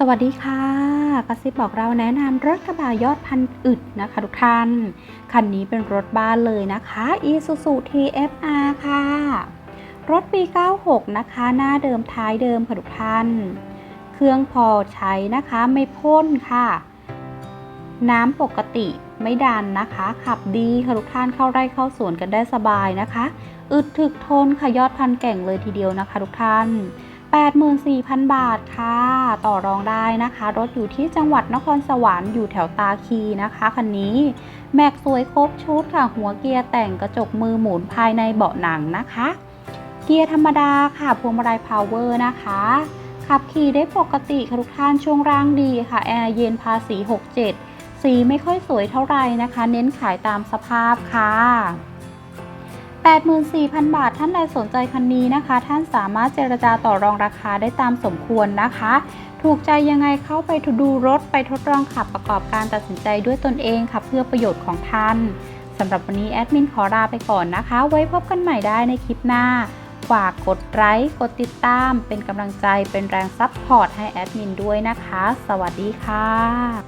สวัสดีค่ะกระซิบบอกเราแนะนำรถกระบะยอดพันอึดนะคะทุกท่าน คันนี้เป็นรถบ้านเลยนะคะ Isuzu TFR ค่ะ รถปี 96 นะคะ หน้าเดิมท้ายเดิมค่ะทุกท่าน เครื่องพอใช้นะคะไม่พ่นค่ะ น้ำปกติไม่ดันนะคะ ขับดีค่ะทุกท่านเข้าไร่เข้าสวนกันได้สบายนะคะ อึดถึกทนค่ะยอดพันแก่งเลยทีเดียวนะคะทุกท่าน 84,000 บาทค่ะ ต่อรองได้นะคะ รถอยู่ที่จังหวัดนครสวรรค์อยู่แถวตาคีนะคะคันนี้ แม็กสวยครบชุดค่ะ หัวเกียร์แต่งกระจกมือหมุนภายในเบาะหนังนะคะ เกียร์ธรรมดาค่ะพวงมาลัยพาวเวอร์นะคะ ขับขี่ได้ปกติค่ะทุกท่านช่วงร่างดีค่ะ แอร์เย็นภาษี 67 สีไม่ค่อยสวยเท่าไหร่นะคะ เน้นขายตามสภาพค่ะ 84,000 บาท ท่านใดสนใจคันนี้นะคะ ท่านสามารถเจรจาต่อรองราคาได้ตามสมควรนะคะ ถูกใจยังไงเข้าไปดูรถไปทดลองขับประกอบการตัดสินใจด้วยตนเองค่ะเพื่อประโยชน์ของท่านสำหรับวันนี้แอดมินขอลาไปก่อนนะคะ ไว้พบกันใหม่ได้ในคลิปหน้าฝากกดไลค์กดติดตาม เป็นกำลังใจเป็นแรงซัพพอร์ตให้แอดมินด้วยนะคะ สวัสดีค่ะ